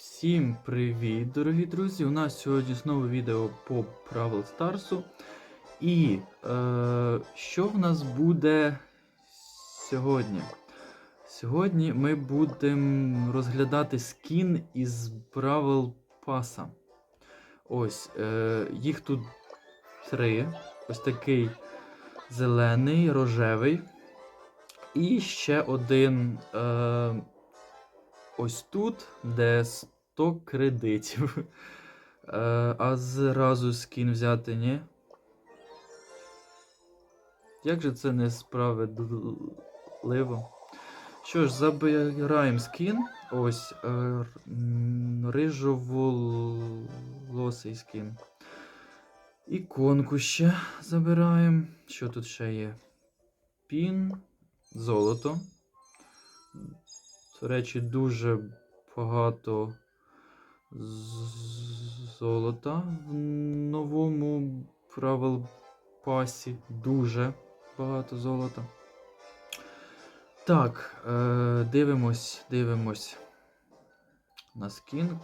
Всім привіт, дорогі друзі! У нас сьогодні знову відео по Бравл Старсу. І е, що в нас буде сьогодні? Сьогодні ми будемо розглядати скін із Бравл Паса. Ось, е, їх тут три. Ось такий зелений, рожевий. І ще один. Е, ось тут, де 100 кредитів. Е, а зразу скін взяти, ні? Як же це несправедливо? Що ж, забираємо скін. Ось е, рижоволосий скін. Іконку ще забираємо. Що тут ще є? Пін, золото. До речі, дуже багато золота в новому правил пасі. Дуже багато золота. Так, е, дивимось, дивимось на скін.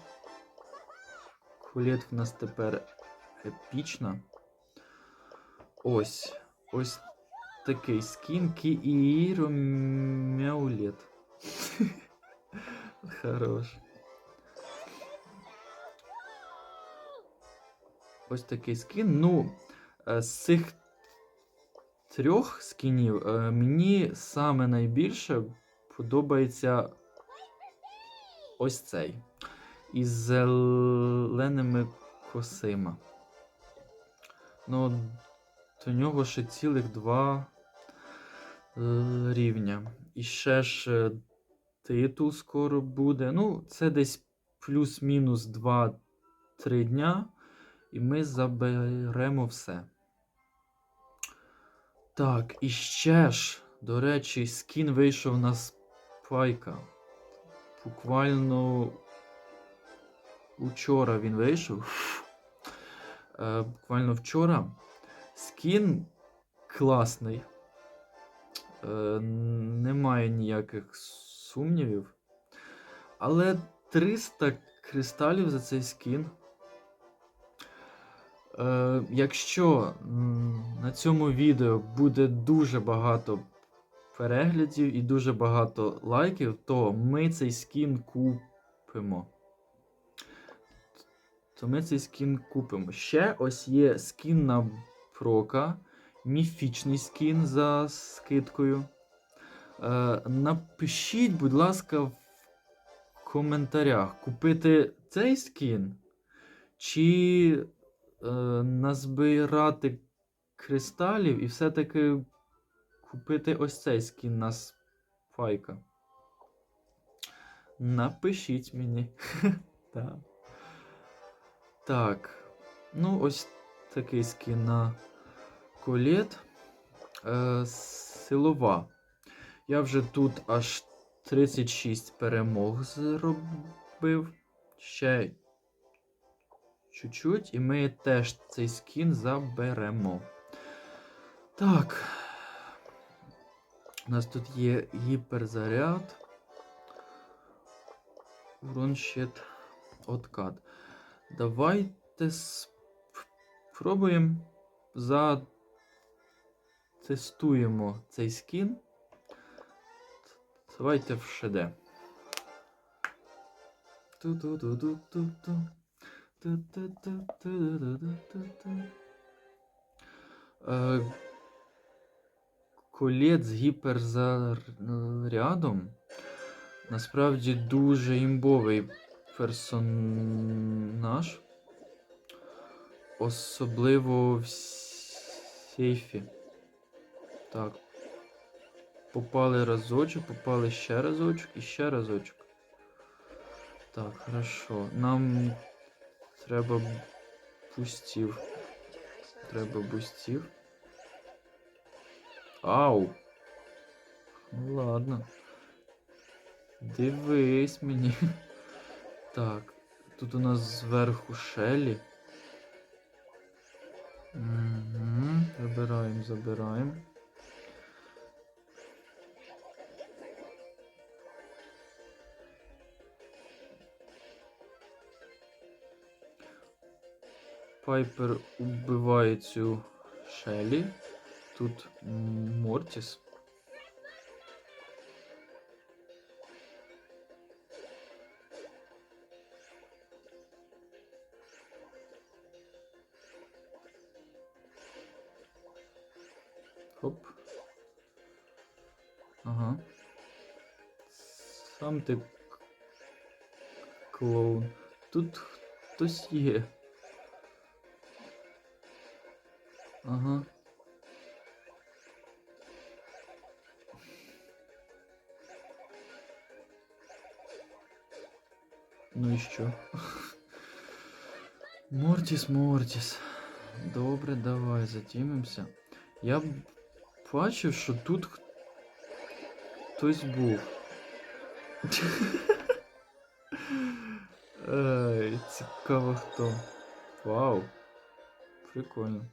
Кулет в нас тепер епічна. Ось. Ось такий скін Кііро Мяулет. Хорош. Ось такий скін. Ну, е, з цих трьох скінів е, мені саме найбільше подобається ось цей. Із зеленими косима. Ну, до нього ще цілих два е, рівня. І ще ж титул скоро буде. Ну, це десь плюс-мінус 2-3 дня. І ми заберемо все. Так, і ще ж, до речі, скін вийшов на спайка. Буквально учора він вийшов. Е, буквально вчора. Скін класний. Е, немає ніяких сумнівів. Але 300 кристалів за цей скін. Е, якщо на цьому відео буде дуже багато переглядів і дуже багато лайків, то ми цей скін купимо. То ми цей скін купимо. Ще ось є скін на Прока, міфічний скін за скидкою. Е, напишіть, будь ласка, в коментарях, купити цей скін чи назбирати кристалів і все-таки купити ось цей скін на спайка. Напишіть мені. Так. Так. Ну, ось такий скін на колет. Е, силова. Я вже тут аж 36 перемог зробив. Ще чуть-чуть, і ми теж цей скін заберемо. Так. У нас тут є гіперзаряд. Уронщит откат. Давайте спробуємо затестуємо цей скін. Давайте в ШД. Ту-ту-ту-ту-ту-ту. Колет з гіперзарядом насправді дуже імбовий персонаж. Особливо в сейфі. Так. Попали разочок, попали ще разочок і ще разочок. Так, хорошо. Нам треба бустів. Треба бустів. Ау! Ну ладно. Дивись мені. Так, тут у нас зверху шелі. Угу. Забираємо, забираємо. Пайпер убиває цю Шелі. Тут Мортіс. Хоп. Ага. Сам ти клоун. Тут хтось є. Ага. Ну і що? Мортіс, Мортіс. Добре, давай затімимося. Я бачив, що тут хтось був. Ей, цікаво хто. Вау. Прикольно.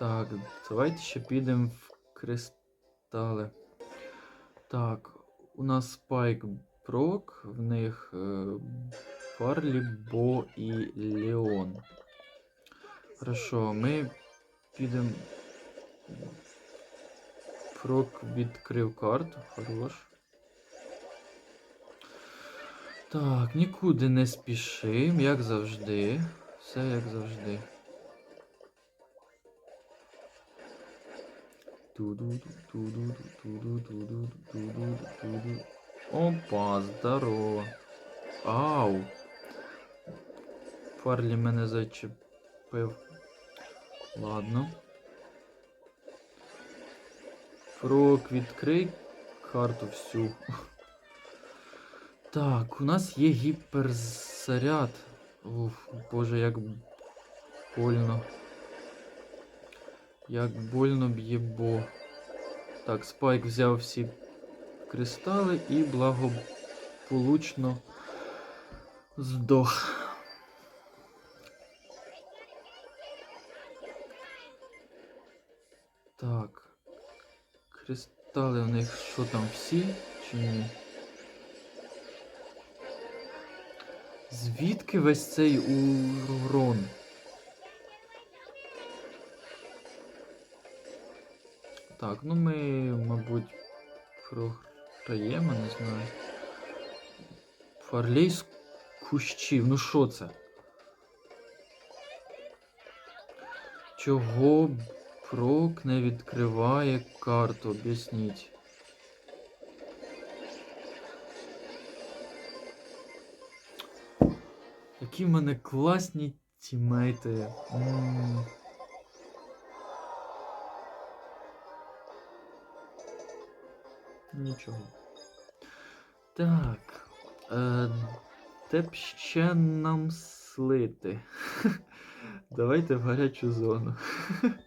Так, давайте ще підемо в кристали. Так, у нас Спайк Брок, в них е, Бо і Леон. Хорошо, ми підемо. Прок відкрив карту, хорош. Так, нікуди не спішим, як завжди. Все як завжди. Опа, здорово. Ау. Фарлі мене зачепив. Ладно. Фрок, відкрий карту всю. Так, у нас є гіперзаряд. Уф, боже, як больно. Як больно б'є бо. Так, Спайк взяв всі кристали і благополучно здох. Так. Кристали у них що там всі чи ні? Звідки весь цей урон? Так, ну ми, мабуть, програємо, не знаю. Фарлей з кущів. Ну що це? Чого прок не відкриває карту? Об'ясніть. Які в мене класні тімейти. М. Нічого. Так. Е, де б ще нам слити? Давайте в гарячу зону.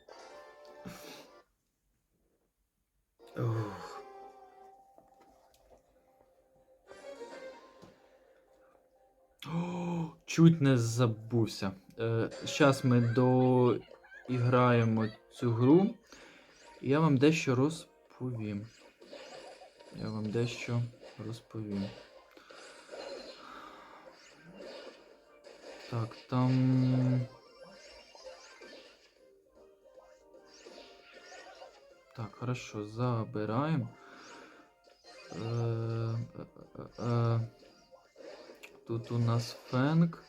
Чуть не забувся. Е, Зараз ми доіграємо цю гру. І я вам дещо розповім. Я вам дещо розповім. Так, там. Так, хорошо, забираємо. Е, е, е, е. Тут у нас фенк.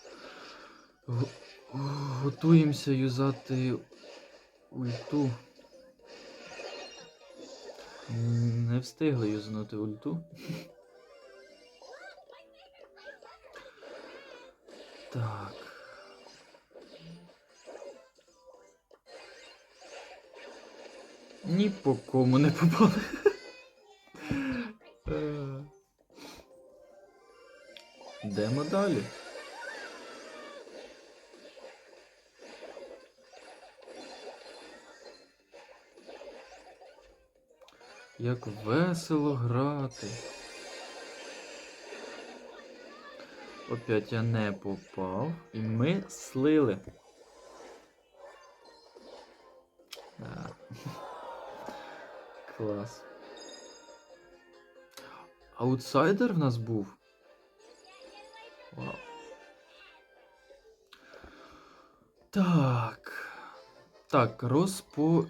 Готуємося юзати ульту. Не встигли юзнути ульту. Так. Ні по кому не попали. Е. Йдемо далі. Як весело грати. Опять я не попав. І ми слили. Да. Клас. Аутсайдер в нас був. Вау. Так. Так, розповідаю.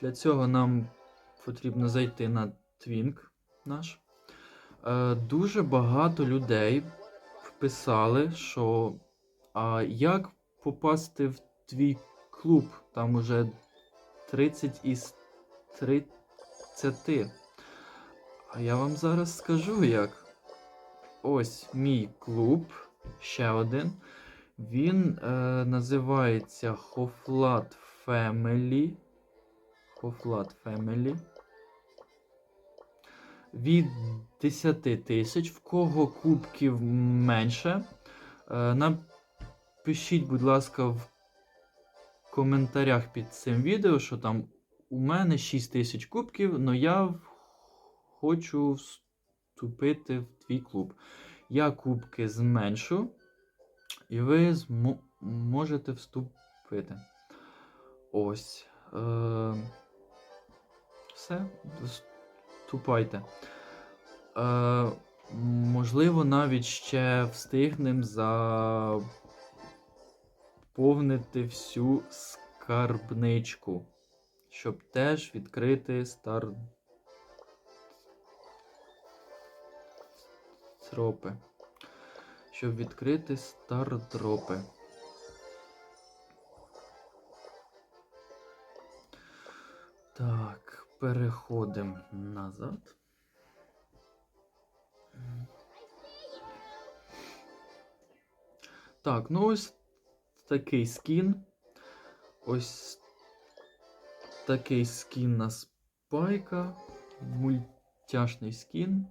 Для цього нам потрібно зайти на Твінк наш. Е, дуже багато людей писали, що а як попасти в твій клуб? Там уже 30 із 30. А я вам зараз скажу як. Ось мій клуб, ще один. Він е, називається Hoflat Family. Hoflat Family. Від 10 тисяч. В кого кубків менше. Е, напишіть, будь ласка, в коментарях під цим відео, що там у мене 6 тисяч кубків, але я хочу вступити в твій клуб. Я кубки зменшу, і ви змо- можете вступити. Ось. Е- все, вступайте. Е- можливо, навіть ще встигнемо заповнити всю скарбничку, щоб теж відкрити стар. Тропи. Щоб відкрити стардропи. Так, переходимо назад. Так, ну ось такий скін. Ось такий скін на спайка. Мультяшний скін.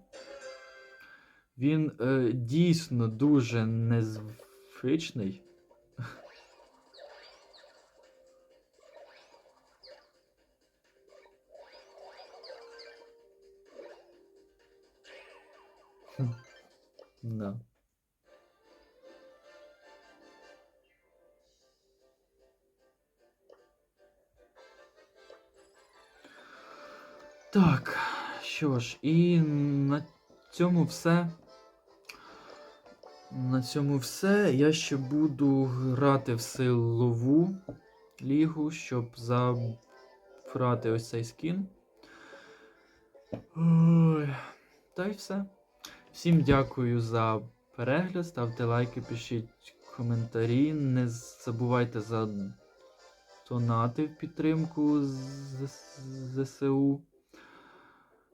Він е, дійсно дуже незвичний. Да. Так, що ж, і на цьому все. На цьому все. Я ще буду грати в силову лігу, щоб забрати ось цей скін. Ой. Та й все. Всім дякую за перегляд. Ставте лайки, пишіть коментарі. Не забувайте за донати в підтримку ЗСУ.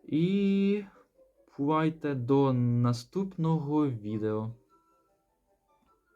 І бувайте до наступного відео.